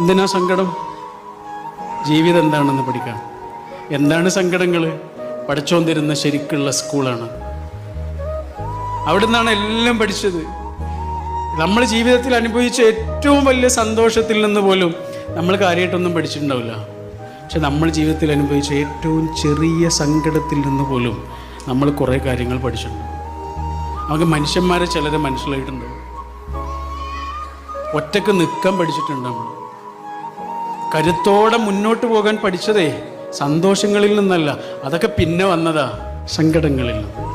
എന്തിനാ സങ്കടം? ജീവിതം എന്താണെന്ന് പഠിക്കാം എന്താണ് സങ്കടങ്ങൾ പഠിച്ചോൻ തരുന്ന ശരിക്കുള്ള സ്കൂളാണ്. അവിടെ നിന്നാണ് എല്ലാം പഠിച്ചത്. നമ്മൾ ജീവിതത്തിൽ അനുഭവിച്ച ഏറ്റവും വലിയ സന്തോഷത്തിൽ നിന്ന് പോലും നമ്മൾ കാര്യമായിട്ടൊന്നും പഠിച്ചിട്ടുണ്ടാവില്ല. പക്ഷെ നമ്മൾ ജീവിതത്തിൽ അനുഭവിച്ച ഏറ്റവും ചെറിയ സങ്കടത്തിൽ നിന്ന് പോലും നമ്മൾ കുറേ കാര്യങ്ങൾ പഠിച്ചിട്ടുണ്ട്. നമുക്ക് മനുഷ്യന്മാരെ ചിലരെ മനസ്സിലായിട്ടുണ്ട് ഒറ്റയ്ക്ക് നിൽക്കാൻ പഠിച്ചിട്ടുണ്ട് നമ്മൾ കരുത്തോടെ മുന്നോട്ട് പോകാൻ പഠിച്ചതേ സന്തോഷങ്ങളിൽ നിന്നല്ല. അതൊക്കെ പിന്നെ വന്നതാ സങ്കടങ്ങളിൽ നിന്ന്.